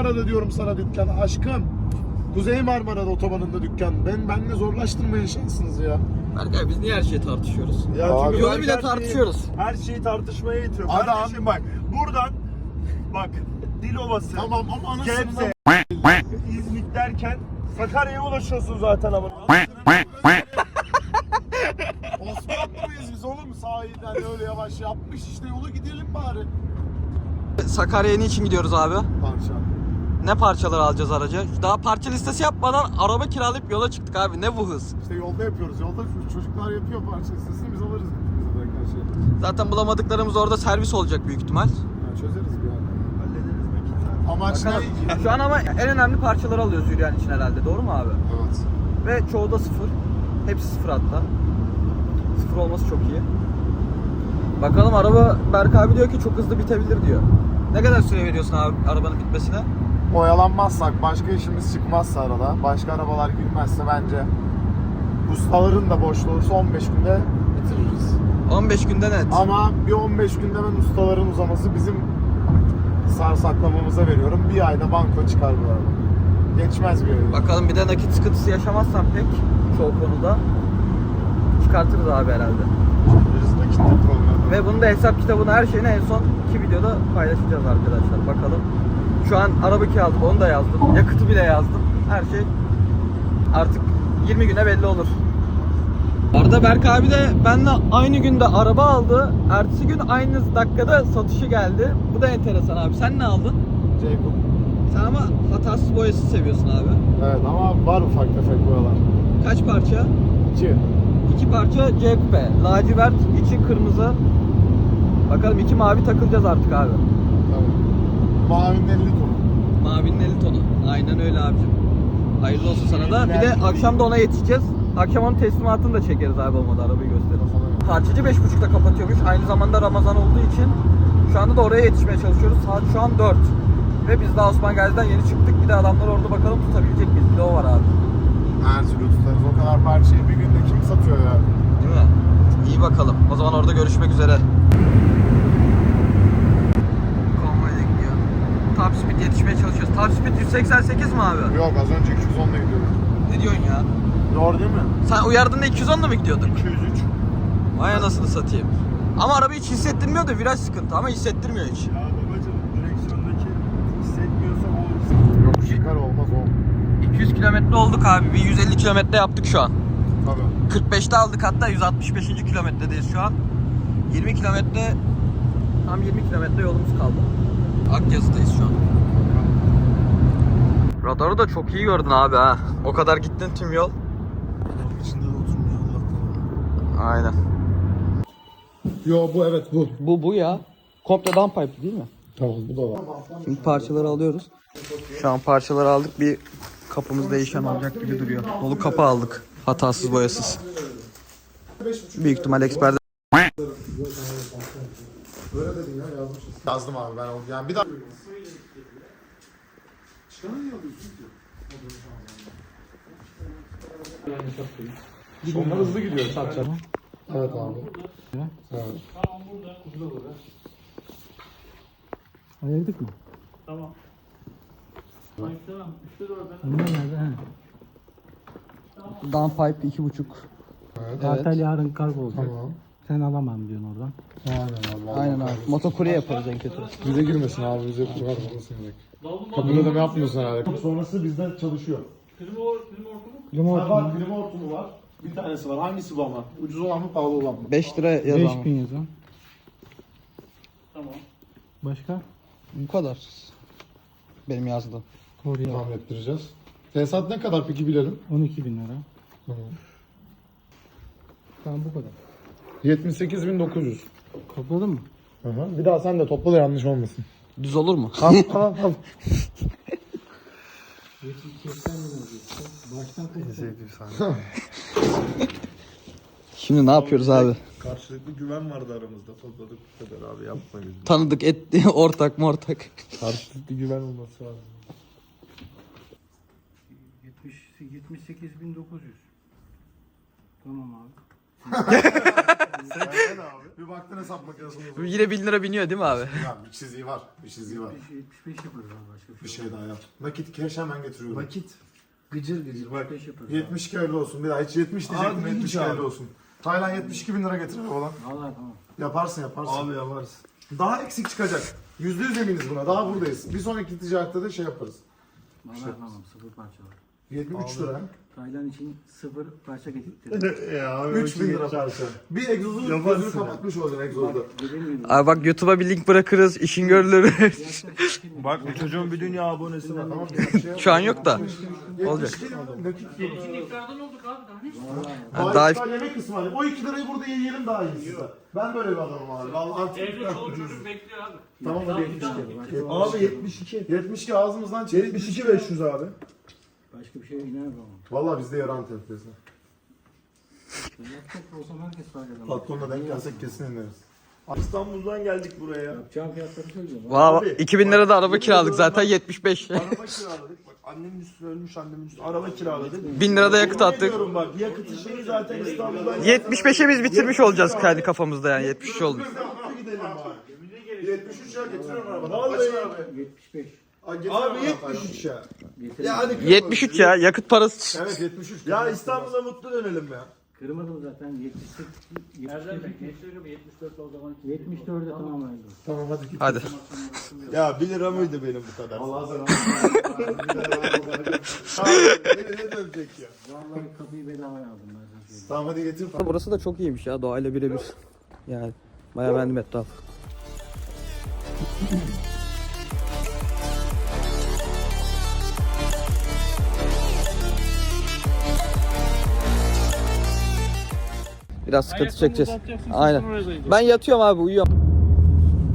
Marmara'da diyorum sana dükkan aşkım. Kuzey Marmara'da otobanında dükkan. Ben benle zorlaştırmayın şansınızı ya. Berkay biz niye her şeyi tartışıyoruz? Ya Abi, çünkü Yolu Berk bile her şeyi- tartışıyoruz. Her şeyi tartışmaya itiyor. Adam- Kardeşim bak buradan bak Dilovası, Tamam ama anasını Gebze, İzmit derken Sakarya'ya ulaşıyorsun zaten ama. Osmanlı mıyız biz oğlum sahiden öyle yavaş yapmış işte yolu gidelim bari. Sakarya'ya niçin gidiyoruz abi? Parça. Ne parçalar alacağız araca? Daha parça listesi yapmadan araba kiralayıp yola çıktık abi. Ne bu hız? İşte yolda yapıyoruz. Yolda çocuklar yapıyor parça listesini biz alırız. Zaten bulamadıklarımız orada servis olacak büyük ihtimal. Yani çözeriz bir yani. Hallederiz belki. Amaç ne? Şu an ama en önemli parçaları alıyoruz yürüyen için herhalde. Doğru mu abi? Evet. Ve çoğu da sıfır. Hepsi sıfır hatta. Sıfır olması çok iyi. Bakalım araba Berk abi diyor ki çok hızlı bitebilir diyor. Ne kadar süre veriyorsun abi arabanın bitmesine? Oyalanmazsak, başka işimiz çıkmazsa arada, başka arabalar girmezse bence ustaların da boşluğu olursa 15 günde bitiririz. 15 günde net. Ama bir 15 günde ben ustaların uzaması bizim sarsaklamamıza veriyorum. Bir ayda banko çıkar bu araba. Geçmez bir ay. Bakalım bir de nakit sıkıntısı yaşamazsam pek çoğu konuda çıkartırız abi herhalde. De kitle problemi. Ve bunun da hesap kitabını her şeyini en son iki videoda paylaşacağız arkadaşlar. Bakalım. Şu an araba kiraladık onu da yazdım. Yakıtı bile yazdım. Her şey artık 20 güne belli olur. Arada Berk abi de benimle aynı günde araba aldı. Ertesi gün aynı dakikada satışı geldi. Bu da enteresan abi. Sen ne aldın? Jacob. Sen ama hatasız boyası seviyorsun abi. Evet ama var ufak tefek boyalar. Kaç parça? 2. İki parça C kupe. Lacivert, içi kırmızı. Bakalım iki mavi takılacağız artık abi. Mavinin 50 tonu. Mavinin 50 tonu. Aynen öyle abicim. Hayırlı olsun sana da. Bir de akşam da ona yetişeceğiz. Akşam onun teslimatını da çekeriz abi olmadı arabayı gösteririz. Parçacı 5.30'da kapatıyormuş. Aynı zamanda Ramazan olduğu için şu anda da oraya yetişmeye çalışıyoruz. Saat şu an 4. Ve biz daha Osman Gazi'den yeni çıktık. Bir de adamlar orada bakalım tutabilecek miyiz? Bir de o var abi. Her türlü tutarız. O kadar parçayı bir günde kim satıyor ya? Değil mi? İyi bakalım. O zaman orada görüşmek üzere. Konvoyda gidiyor. Top speed yetişmeye çalışıyoruz. Top speed 188 mi abi? Yok az önce 210'la gidiyorduk. Ne diyorsun ya? Doğru değil mi? Sen uyardığında 210'la mı gidiyorduk? 203. Vay anasını satayım. Ama araba hiç hissettirmiyor da viraj sıkıntı ama hissettirmiyor hiç. Ya babacım direksiyondaki hissetmiyorsa olur. Yok çıkar olmaz o. 200 kilometre olduk abi. Bir 150 kilometre yaptık şu an. Tabii. 45'te aldık hatta 165. kilometredeyiz şu an. 20 kilometre tam 20 kilometre yolumuz kaldı. Akyazı'dayız şu an. Radarı da çok iyi gördün abi ha. O kadar gittin tüm yol. İçinde de oturmuyor. Aynen. Yo bu evet bu. Bu bu ya. Komple downpipe değil mi? Tamam bu da var. Şimdi parçaları alıyoruz. Şu an parçaları aldık. Bir kapımız değişen olacak gibi duruyor. Dolu kapı aldık. Hatasız boyasız. Büyük ihtimal eksperde Böyle dedin ya yazmışız. Yazdım abi ben o- yani bir daha. Onlar hızlı gidiyor çat çat. Evet abi. Evet. Ayırdık mı? Tamam. Bunlar nerede? He. downpipe 2.5. Evet. Kartel yarın kargo olacak. Tamam. Sen alamam diyorsun oradan. Aynen abi. vallahi. Aynen abi. Motokurye yaparız en kötü. Bize girmesin abi bize çıkartmasın direkt. Kabul ödeme yapmıyorsun herhalde. Sonrası bizden çalışıyor. Ha, var klima hortumu var. Bir tanesi var. Hangisi bu ama? Ucuz olan mı pahalı olan mı? 5 lira yazan. 5000 yazan. Tamam. Başka? Bu kadar. Benim yazdığım. Koruya. Tamam ettireceğiz. Tesisat ne kadar peki bilelim. 12 bin lira. Tamam. Tamam bu kadar. 78.900. Topladın mı? Hı hı. Bir daha sen de topla da yanlış olmasın. Düz olur mu? Al al al. 80 bin ödüyorsun. Baştan kaç? Şimdi ne yapıyoruz abi? Karşılıklı güven vardı aramızda. Topladık bu kadar abi yapma bizim. Tanıdık etti ortak mı ortak. Karşılıklı güven olması lazım. 70, 78 bin 900. Tamam abi. Baktın hesap makinesine. Yine 1000 lira biniyor değil mi abi? Ya bir çizgi var. Bir çizgi var. 75 yaparız abi başka Bir şey daha yap. Nakit cash hemen getiriyorum. Vakit. Gıcır gıcır. Bak 5 yaparız. 72 hayırlı olsun. Bir daha hiç 70 diyecektim. Abi, 72 hiç hayırlı abi. olsun. Taylan 72 bin lira getirir falan. Vallahi tamam. Yaparsın yaparsın. Abi yaparız. Daha eksik çıkacak. Yüzde yüz eminiz buna. Daha buradayız. Bir sonraki ticarette de şey yaparız. Vallahi tamam. Sıfır parça var. 73 lira. Taylan için sıfır parça getirttim. ya abi. 3000 lira parça. Bir egzozu Yaparsın gözünü ya. kapatmış olacaksın egzozda. Abi bak YouTube'a bir link bırakırız. işin görülür. Bak bu çocuğun bir dünya abonesi var. Tamam bir şey Şu an yok da. Olacak. 72 lira nakit. Ha, Daha daha- daha yemek ısmarlayayım. O 2 lirayı burada yiyelim daha iyisi. Ben böyle bir adamım abi. Vallahi artık Evde çoluk çocuk bekliyor abi. Tamam hadi 72. Abi 72. 72 ağzımızdan çıktı. 72 500 abi. Başka bir şeye inemem ama. Vallahi bizde yaran tepkisi. Yapacak olsam herkes fark eder. Patronla denk gelsek kesin ineriz. İstanbul'dan geldik buraya. Yapacağım fiyatları söylüyorum. Valla 2000 lira da araba kiraladık zaten 75. Araba kiraladık. Bak annemin üstüne ölmüş annemin üstüne. Araba kiraladık. 1000 lira da yakıt Yemin attık. ediyorum Bak yakıt işini zaten İstanbul'dan 75'e biz bitirmiş olacağız kendi kafamızda yani 73 oldu. gidelim abi. 73 ya getiriyorum arabadan. Vallahi abi. 75. Abi arabadan 73 ya. Ya hadi 73 ya yakıt parası. Evet 73. Ya İstanbul'a mutlu dönelim ya. Kırmadım zaten 78. Erdem 75. ne söylüyor 74 o zaman. 74'e tamam. Tamam hadi git. Hadi. Ya 1 lira mıydı benim bu kadar? Allah sana. Beni ne dövecek ya? Vallahi kapıyı bedavaya aldım ben. Tamam hadi getir. Burası da çok iyiymiş ya doğayla birebir. Yani bayağı beğendim etraf. Biraz sıkıntı çekeceğiz. Aynen. Ben yatıyorum abi uyuyorum.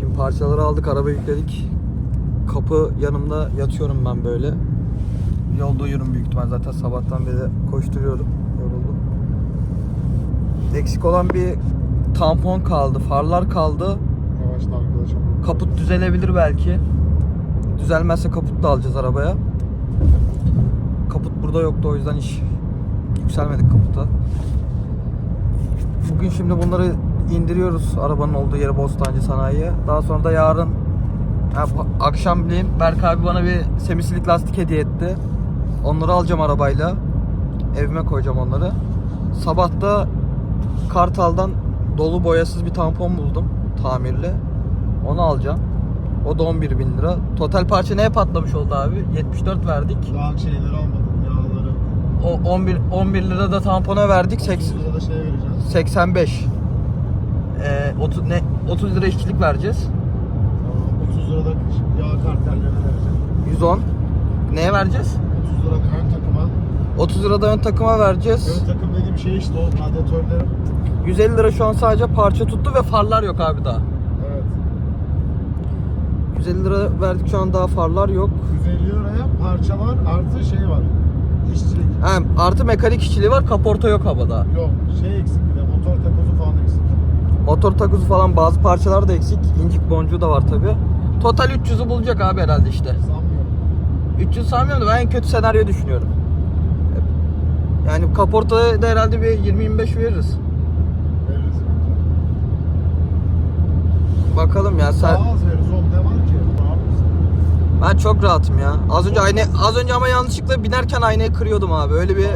Şimdi parçaları aldık araba yükledik. Kapı yanımda yatıyorum ben böyle. Yolda uyurum büyük ihtimal zaten sabahtan beri koşturuyorum. Yoruldum. Eksik olan bir tampon kaldı, farlar kaldı. Yavaşla arkadaşım. Kaput düzelebilir belki. Düzelmezse kaput da alacağız arabaya. Kaput burada yoktu o yüzden hiç yükselmedik kaputa. Bugün şimdi bunları indiriyoruz arabanın olduğu yere Bostancı Sanayi'ye. Daha sonra da yarın bu akşamleyin Berk abi bana bir semisilik lastik hediye etti. Onları alacağım arabayla. Evime koyacağım onları. Sabah da Kartal'dan dolu boyasız bir tampon buldum tamirli. Onu alacağım. O da 11 bin lira. Total parça neye patlamış oldu abi? 74 verdik. Daha şeyleri almadım yağları. O 11 11 lira da tampona verdik. 30 80, lira da şey vereceğiz. 85. Ee, 30 ne 30 lira işçilik vereceğiz. Tamam, 30 lira da yağ kartellerine vereceğim. 110. Neye vereceğiz? 30 lira da ön takıma. 30 lira da ön takıma vereceğiz. Ön takım dediğim şey işte o radyatörlerin. 150 lira şu an sadece parça tuttu ve farlar yok abi daha. Evet. 150 lira verdik şu an daha farlar yok. 150 liraya parçalar artı şey var. İşçilik. Hem artı mekanik işçiliği var, kaporta yok havada. Yok şey eksik bir de motor takozu falan eksik. Motor takuzu falan bazı parçalar da eksik. İncik boncuğu da var tabi. Total 300'ü bulacak abi herhalde işte. Sanmıyorum. 300 sanmıyorum da ben en kötü senaryo düşünüyorum. Yani kaportaya da herhalde bir 20-25 veririz. Veririz. Bakalım ya sen... Daha az veririz oğlum ne var ki? Ne yapıyorsun? Ben çok rahatım ya. Az önce ayna az önce ama yanlışlıkla binerken aynayı kırıyordum abi. Öyle bir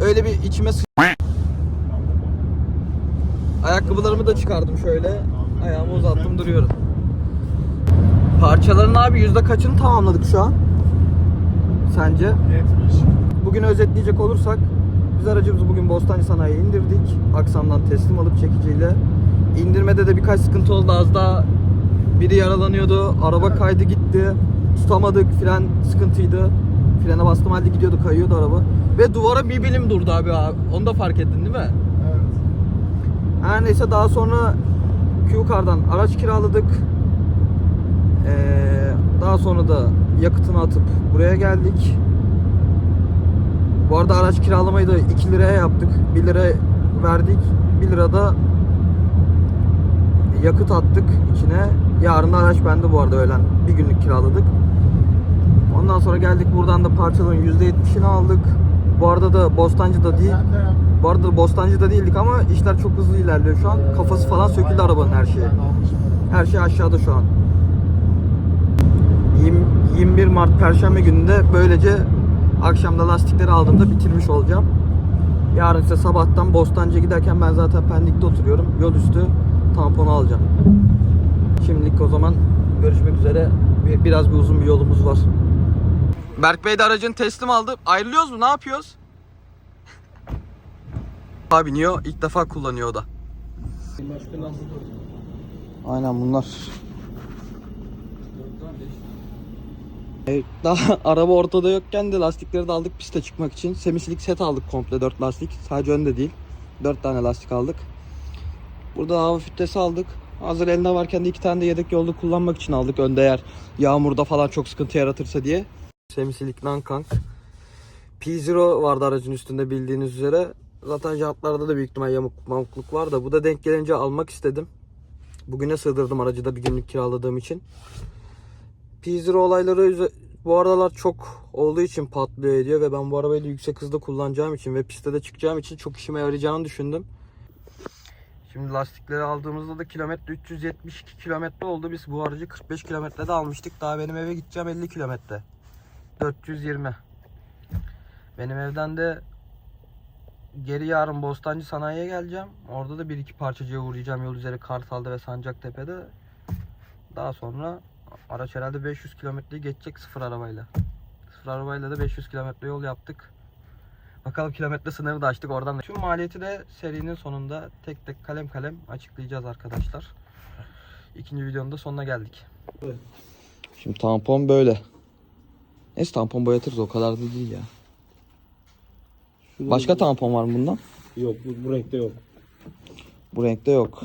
öyle bir içime sı- Ayakkabılarımı da çıkardım şöyle. Ayağımı uzattım duruyorum. Parçaların abi yüzde kaçını tamamladık şu an? Sence? 70. Bugün özetleyecek olursak biz aracımızı bugün Bostancı Sanayi'ye indirdik. Aksam'dan teslim alıp çekiciyle. İndirmede de birkaç sıkıntı oldu. Az daha biri yaralanıyordu. Araba kaydı gitti. Tutamadık. Fren sıkıntıydı. Frene bastım halde gidiyordu kayıyordu araba. Ve duvara bir bilim durdu abi. Onu da fark ettin değil mi? Evet. Her neyse daha sonra Q-Car'dan araç kiraladık. Ee, daha sonra da yakıtını atıp buraya geldik. Bu arada araç kiralamayı da 2 liraya yaptık. 1 lira verdik. 1 lira da yakıt attık içine. Yarın da araç bende bu arada öğlen. Bir günlük kiraladık. Ondan sonra geldik buradan da parçaların %70'ini aldık. Bu arada da Bostancı'da değil. Bu arada Bostancı'da değildik ama işler çok hızlı ilerliyor şu an. Kafası falan söküldü arabanın her şeyi. Her şey aşağıda şu an. 20 21 Mart Perşembe gününde böylece akşamda lastikleri aldığımda bitirmiş olacağım. Yarın ise sabahtan Bostancı'ya giderken ben zaten Pendik'te oturuyorum. Yol üstü tamponu alacağım. Şimdilik o zaman görüşmek üzere. Bir- Biraz bir uzun bir yolumuz var. Berk Bey de aracını teslim aldı. Ayrılıyoruz mu? Ne yapıyoruz? Abi biniyor. İlk defa kullanıyor o da. Aynen bunlar. Evet, daha araba ortada yokken de lastikleri de aldık piste çıkmak için. Semislik set aldık komple 4 lastik. Sadece önde değil. 4 tane lastik aldık. Burada hava filtresi aldık. Hazır elinde varken de iki tane de yedek yolda kullanmak için aldık. Önde eğer yağmurda falan çok sıkıntı yaratırsa diye. Semisilik Nankang. P0 vardı aracın üstünde bildiğiniz üzere. Zaten jantlarda da büyük ihtimal yamuk mamukluk var da bu da denk gelince almak istedim. Bugüne sığdırdım aracı da bir günlük kiraladığım için. P0 olayları bu aralar çok olduğu için patlıyor ediyor ve ben bu arabayı yüksek hızda kullanacağım için ve pistte de çıkacağım için çok işime yarayacağını düşündüm. Şimdi lastikleri aldığımızda da kilometre 372 kilometre oldu. Biz bu aracı 45 kilometrede almıştık. Daha benim eve gideceğim 50 kilometre. 420. Benim evden de geri yarın Bostancı Sanayi'ye geleceğim. Orada da bir iki parçacıya uğrayacağım yol üzeri Kartal'da ve Sancaktepe'de. Daha sonra araç herhalde 500 kilometreyi geçecek sıfır arabayla. Sıfır arabayla da 500 kilometre yol yaptık. Bakalım kilometre sınırı da açtık oradan. da- Tüm maliyeti de serinin sonunda tek tek kalem kalem açıklayacağız arkadaşlar. İkinci videonun da sonuna geldik. Şimdi tampon böyle. Neyse tampon boyatırız o kadar da değil ya. Başka tampon var mı bundan? Yok bu, bu renkte yok. Bu renkte yok.